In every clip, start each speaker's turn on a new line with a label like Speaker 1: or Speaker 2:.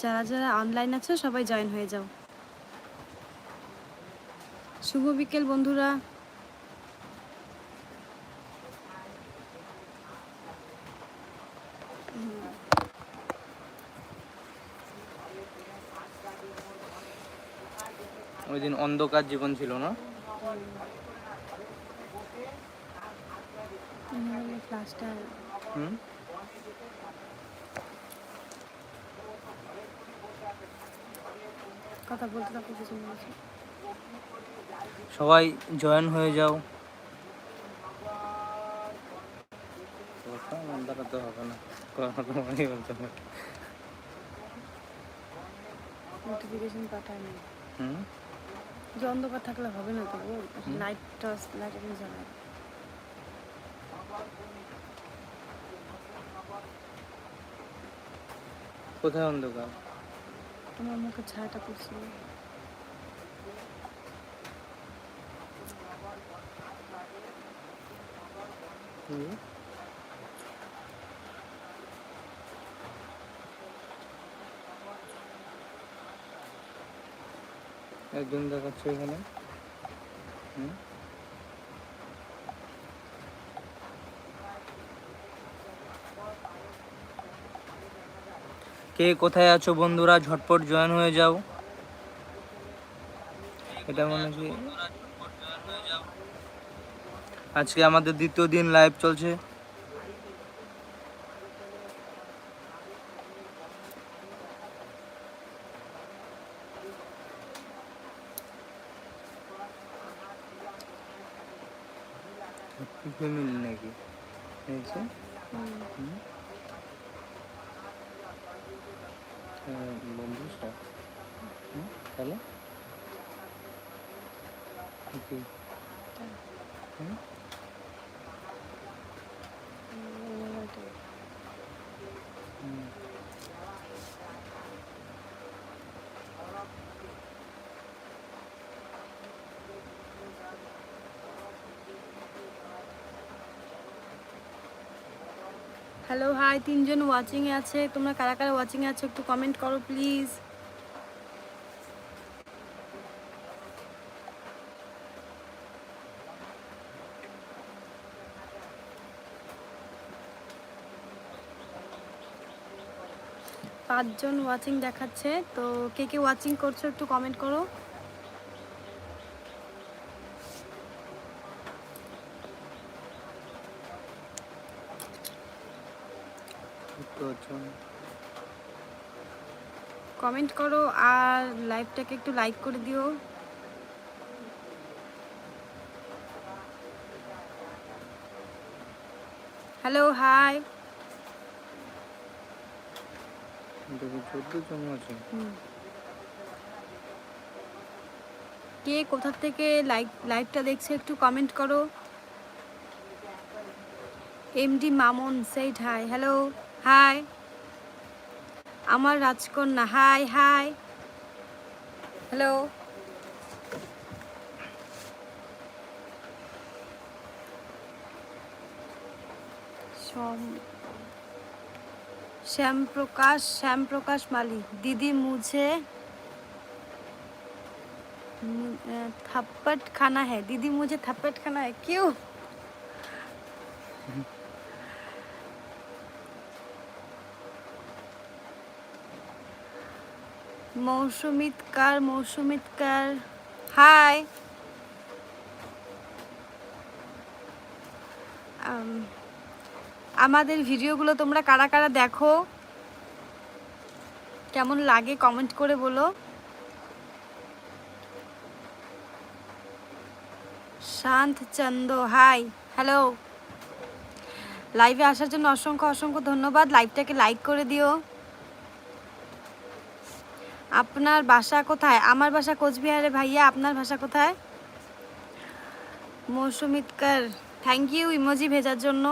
Speaker 1: যারা যারা অনলাইন আছো সবাই জয়েন হয়ে যাও। শুভ বিকেল বন্ধুরা।
Speaker 2: ওই দিন অন্ধকার জীবন ছিল না?
Speaker 1: ক্লাসটা
Speaker 2: হুম?
Speaker 1: কথা বলতে থাকো কিছু বলছি
Speaker 2: সবাই জয়েন হয়ে যাও। দাঁড়াতে হবে না। বলতে হবে।
Speaker 1: নোটিফিকেশন পাঠায়নি।
Speaker 2: হুম?
Speaker 1: যে অন্ধকার থাকলে হবে না তো লাইট টর্চ লাইট এগুলো জ্বালায়
Speaker 2: কোথায় অন্ধকার?
Speaker 1: তোমার মুখে ছায়াটা পড়ছিল।
Speaker 2: একজন দেখাচ্ছে এখানে। হুম। কে কোথায় আছো বন্ধুরা? ঝটপট জয়েন হয়ে যাও। এটা মনে কি আজকে আমাদের দ্বিতীয় দিন লাইভ চলছে। ফ্যামিলি নাকি হয়েছে বন্ধু সব হুম, তাহলে কি হুম হুম।
Speaker 1: হ্যালো হাই তিনজন ওয়াচিং এ আছে। তোমরা কারা কারা ওয়াচিং এ আছো একটু কমেন্ট করো প্লিজ পাঁচজন ওয়াচিং দেখাচ্ছে, তো কে কে ওয়াচিং করছ একটু কমেন্ট করো। কমেন্ট করো আর লাইভটাকে একটু লাইক করে দিও। Hello hi. কে কোথা থেকে লাইভ লাইভটা দেখছে একটু কমেন্ট করো। এমডি মামুন সেইট হাই। হ্যালো। হাই। আমার রাজকন্যা, hi hi. Hello. Shyamprakash Shyamprakash মালি দিদি মুঝে থাপ্পট খানা হ্যাঁ দিদি মুঝে থাপ্পট খানা হ্যাঁ কেউ। মৌসুমিতকার মৌসুমিতকার হাই। আমাদের ভিডিওগুলো তোমরা কারা কারা দেখো? কেমন লাগে কমেন্ট করে বলো। Shanta Chanda, hi, hello. লাইভে আসার জন্য অসংখ্য অসংখ্য ধন্যবাদ। লাইভটাকে লাইক করে দিও। আপনার বাসা কোথায়? আমার বাসা কোচবিহারে ভাইয়া, আপনার ভাষা কোথায়? মৌসুমিতকার থ্যাংক ইউ ইমোজি ভেজার জন্য।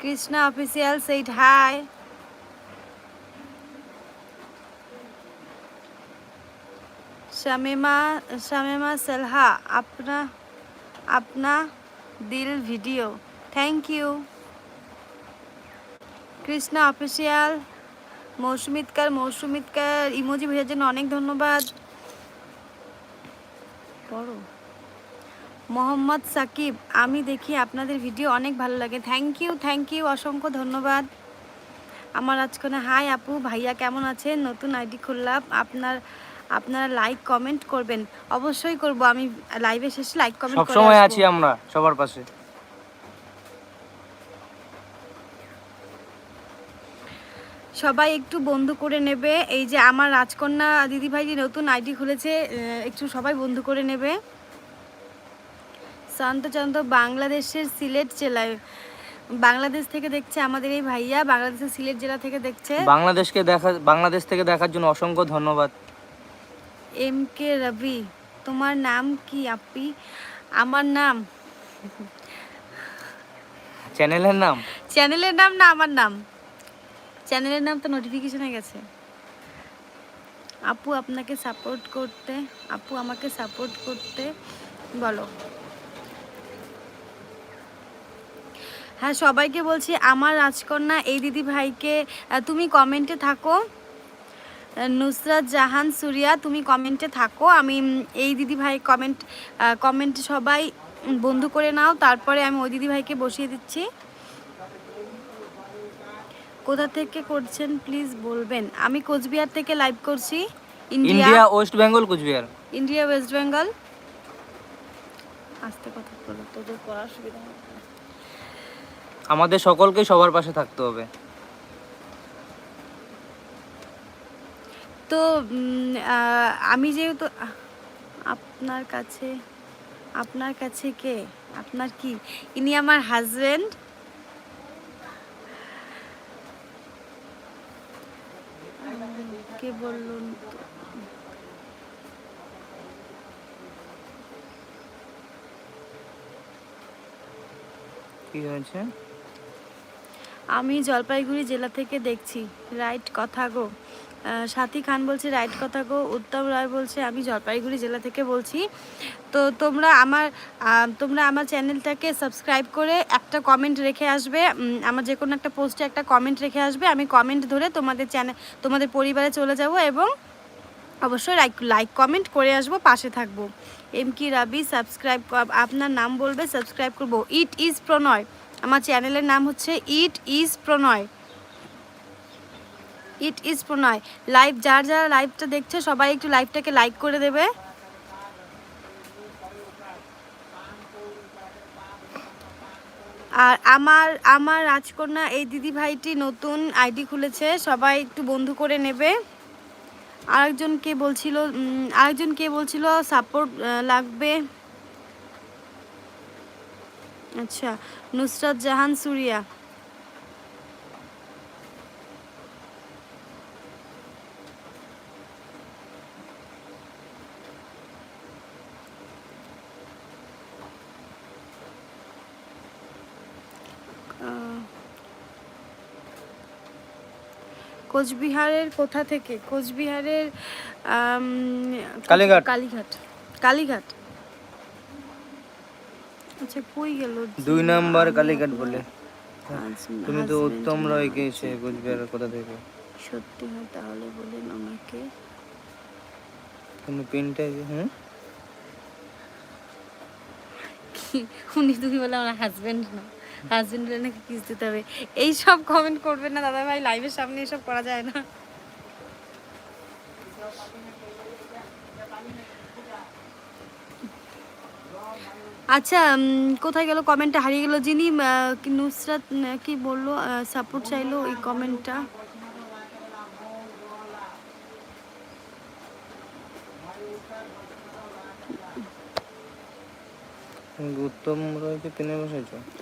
Speaker 1: কৃষ্ণা অফিসিয়াল সেইট হাই শামিমা শামিমা সেলহা, আপনা আপনা দিল video thank you Krishna official মৌসুমিতকার মৌসুমিতকার ইমোজি ভেজার জন্য অনেক ধন্যবাদ। পড়ো। মোহাম্মদ সাকিব আমি দেখি আপনাদের ভিডিও অনেক ভালো লাগে। থ্যাংক ইউ থ্যাংক ইউ অসংখ্য ধন্যবাদ। আমার আজকে হাই আপু ভাইয়া কেমন আছেন? নতুন আইডি খুললাম। আপনার আপনারা লাইক কমেন্ট করবেন। অবশ্যই করব। আমি লাইভে শেষে লাইক কমেন্ট
Speaker 3: সব সময় আছি আমরা সবার পাশে।
Speaker 1: সবাই একটু বন্ধু করে নেবে। এই যে আমার রাজকন্যা দিদিভাই যে নতুন আইডি খুলেছে একটু সবাই বন্ধু করে নেবে। শান্তচন্দ্র বাংলাদেশের সিলেট জেলায়। বাংলাদেশ থেকে দেখছে আমাদের এই ভাইয়া বাংলাদেশের সিলেট জেলা থেকে দেখছে।
Speaker 3: বাংলাদেশকে দেখা বাংলাদেশ থেকে দেখার জন্য অসংখ্য ধন্যবাদ।
Speaker 1: এম কে রবি তোমার নাম কি আপি? আমার নাম।
Speaker 3: চ্যানেলের নাম?
Speaker 1: চ্যানেলের নাম না আমার নাম। চ্যানেলের নাম তো নোটিফিকেশনে গেছে। আপু আপনাকে সাপোর্ট করতে, আপু আমাকে সাপোর্ট করতে, বলো। হ্যাঁ সবাইকে বলছি, আমার রাজকন্যা এই দিদি ভাইকে তুমি কমেন্টে থাকো। নুসরাত জাহান সুরিয়া, তুমি কমেন্টে থাকো। আমি এই দিদি ভাই কমেন্ট কমেন্ট সবাই বন্ধু করে নাও, তারপরে আমি ওই দিদি ভাইকে বসিয়ে দিচ্ছি। কোথা থেকে করছেন? প্লিজ বলবেন। আমি কোচবিহার থেকে লাইভ করছি। ইন্ডিয়া।
Speaker 3: ওয়েস্ট বেঙ্গল কোচবিহার।
Speaker 1: ইন্ডিয়া ওয়েস্ট বেঙ্গল। আস্তে কথা বলো তোদের পড়ার সুবিধা
Speaker 3: আমাদের সকলকে সবার পাশে থাকতে হবে।
Speaker 1: তো আমি যেহেতু আপনার কাছে আপনার কাছে কে? আপনার কি? ইনি আমার হাজবেন্ড কে বললেন তো?
Speaker 3: কি হয়েছে?
Speaker 1: আমি জলপাইগুড়ি জেলা থেকে দেখছি। রাইট কথা গো। সাথী খান বলছে, রাইট কথা গো। উত্তম রায় বলছে, আমি জলপাইগুড়ি জেলা থেকে বলছি। তো তোমরা আমার তোমরা আমার চ্যানেলটাকে সাবস্ক্রাইব করে একটা কমেন্ট রেখে আসবে। আমার যে কোনো একটা পোস্টে একটা কমেন্ট রেখে আসবে। আমি কমেন্ট ধরে তোমাদের চ্যানেল তোমাদের পরিবারে চলে যাব এবং অবশ্যই লাইক লাইক কমেন্ট করে আসব, পাশে থাকব। এম কি রাবি সাবস্ক্রাইব আপনার নাম বলবে সাবস্ক্রাইব করব। ইট ইজ প্রণয় আমার চ্যানেলের নাম হচ্ছে it is Pranay it is Pranay. Live যার যারা লাইভটা দেখছে, সবাই একটু লাইভটাকে লাইক করে দেবে। আর আমার আমার রাজকন্যা, এই দিদি ভাইটি নতুন আইডি খুলেছে, সবাই একটু বন্ধু করে নেবে। আরেকজন কে বলছিল আরেকজন কে বলছিল সাপোর্ট লাগবে। আচ্ছা নুসরাত জাহান সুরিয়া। কোচবিহারের কোথা থেকে? কোচবিহারের
Speaker 3: কালীঘাট।
Speaker 1: কালীঘাট। কালীঘাট? আচ্ছা কই গেল?
Speaker 3: দুই নাম্বার কালীঘাট বলে। তুমি তো উত্তম রয় গিয়েছে কুচবিহারের কোথা থেকে?
Speaker 1: সত্যি হয় তাহলে বলেন আমাকে।
Speaker 3: তুমি পিনটা হুম?
Speaker 1: উনি তুমি বলে আমার হাজবেন্ড না। হাজবেন্ডের নাকি কিস দিতে হবে। এইসব কমেন্ট করবেন না দাদা ভাই লাইভের সামনে এসব করা যায় না। আচ্ছা কোথায় গেল কমেন্টটা হারিয়ে গেল যিনি নুসরাত কি বলল সাপোর্ট চাইলো এই কমেন্টটা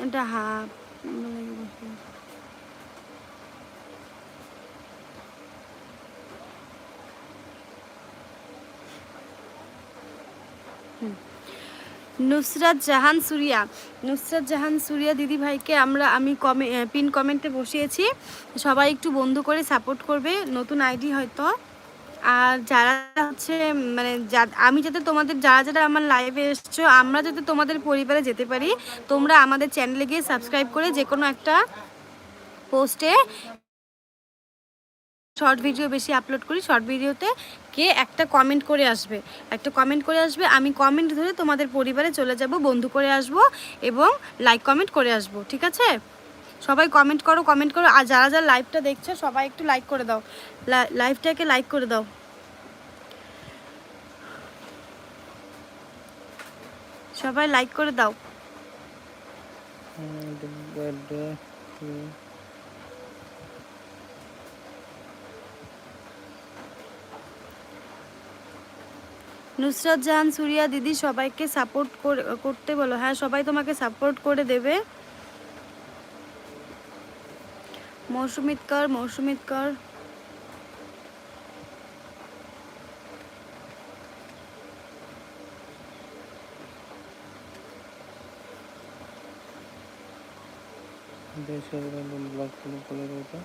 Speaker 1: এটা হা কি বলব? হুম। নুসরাত জাহান সুরিয়া নুসরাত জাহান সুরিয়া দিদি ভাইকে আমরা, আমি কমে, পিন কমেন্টে বসিয়েছি সবাই একটু বন্ধু করে সাপোর্ট করবে, নতুন আইডি হয়তো আর যারা হচ্ছে মানে আমি যাতে তোমাদের, যারা যারা আমার লাইভে এসছো, আমরা যাতে তোমাদের পরিবারে যেতে পারি, তোমরা আমাদের চ্যানেলে গিয়ে সাবস্ক্রাইব করে যে কোনো একটা পোস্টে শর্ট ভিডিও বেশি আপলোড করি শর্ট ভিডিওতে কে একটা কমেন্ট করে আসবে। একটা কমেন্ট করে আসবে, আমি কমেন্ট ধরে তোমাদের পরিবারে চলে যাব, বন্ধু করে আসব এবং লাইক কমেন্ট করে আসব, ঠিক আছে? সবাই কমেন্ট করো কমেন্ট করো। আর যারা যারা লাইভটা দেখছ, সবাই একটু লাইক করে দাও। লাইভটাকে লাইক করে দাও। সবাই লাইক করে দাও। নুসরাত জাহান, সুরিয়া দিদি সবাইকে সাপোর্ট করতে বলো। হ্যাঁ সবাই তোমাকে সাপোর্ট করে দেবে। মৌসুমিত কর মৌসুমিত কর।
Speaker 2: দেশের ব্লগ ফলো করে ওটা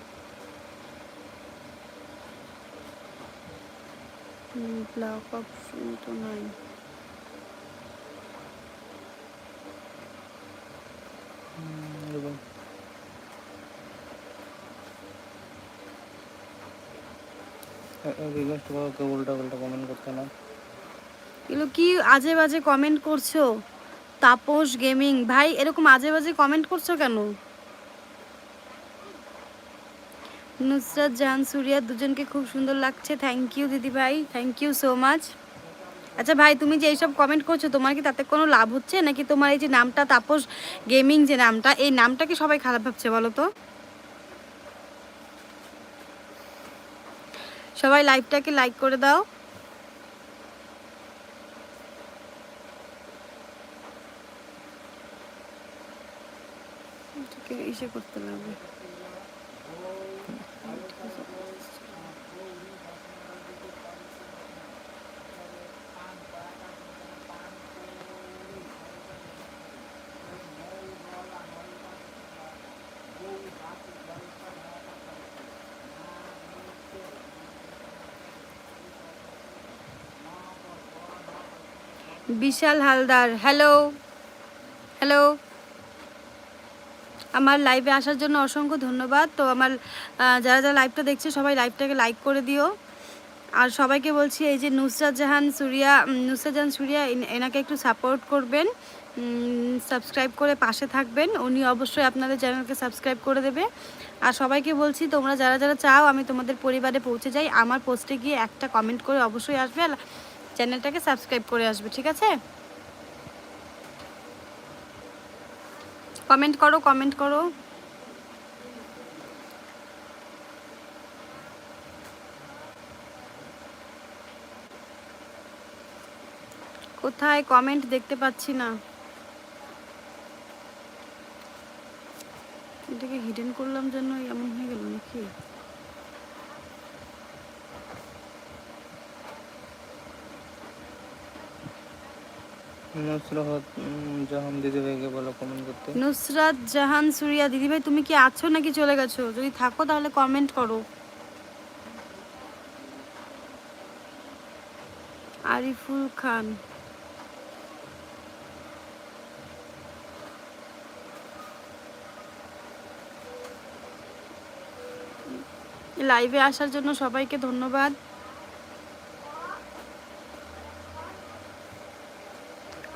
Speaker 1: ব্লক অপশন তো নাই।
Speaker 2: এবং রিকোয়েস্ট
Speaker 1: জাহান, সুরিয়া দুজনকে খুব সুন্দর লাগছে। থ্যাংক ইউ দিদি ভাই। থ্যাংক ইউ সো মাচ আচ্ছা ভাই, তুমি যে এইসব কমেন্ট করছ, তোমার কি তাতে কোনো লাভ হচ্ছে? নাকি তোমার এই যে নামটা তাপস গেমিং যে নামটা, এই নামটাকে সবাই খারাপ ভাবছে বলো তো? সবাই লাইভটাকে লাইক করে দাও। ইসে করতে লাগবে। বিশাল হালদার হ্যালো হ্যালো আমার লাইভে আসার জন্য অসংখ্য ধন্যবাদ। তো আমার যারা যারা লাইভটা দেখছে, সবাই লাইভটাকে লাইক করে দিও। আর সবাইকে বলছি, এই যে নুসরাত জাহান, সুরিয়া নুসরাত জাহান, সুরিয়া এনাকে একটু সাপোর্ট করবেন। সাবস্ক্রাইব করে পাশে থাকবেন। উনি অবশ্যই আপনাদের চ্যানেলকে সাবস্ক্রাইব করে দেবে। আর সবাইকে বলছি, তোমরা যারা যারা চাও, আমি তোমাদের পরিবারে পৌঁছে যাই। আমার পোস্টে গিয়ে একটা কমেন্ট করে অবশ্যই আসবে। চ্যানেলটাকে সাবস্ক্রাইব করে আসবে, ঠিক আছে? কমেন্ট করো কমেন্ট করো। কোথায়? কমেন্ট দেখতে পাচ্ছি না। এটাকে হিডেন করলাম জন্য এমন হয়ে গেল নাকি?
Speaker 2: নুসরাত জাহান দিদি ভাইকে বলো কমেন্ট
Speaker 1: তুমি কি আছো নাকি চলে গেছো? যদি থাকো তাহলে কমেন্ট করো। আরিফুল খান। লাইভে আসার জন্য সবাইকে ধন্যবাদ।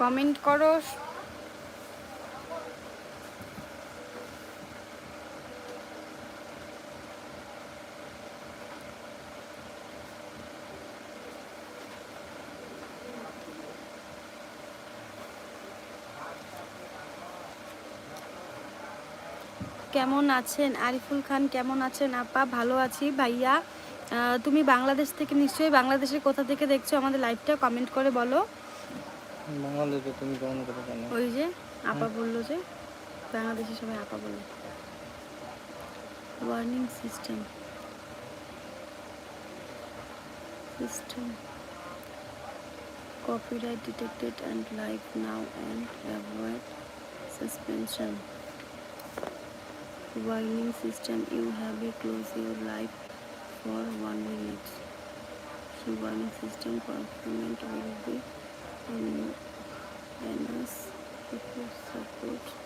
Speaker 1: কমেন্ট করো। কেমন আছেন? আরিফুল খান, কেমন আছেন আপা? ভালো আছি ভাইয়া। তুমি বাংলাদেশ থেকে নিশ্চয়ই বাংলাদেশের কোথা থেকে দেখছ আমাদের লাইভটা কমেন্ট করে বলো।
Speaker 2: বাংলাদেশে তুমি কেমন করে জানো
Speaker 1: ওই যে আপা বলল যে বাংলাদেশে সবাই আপা বলল warning system system copyright detected and live now and avoid suspension warning system you have a close your live for one minute so warning system performance will be and Venus, if you support.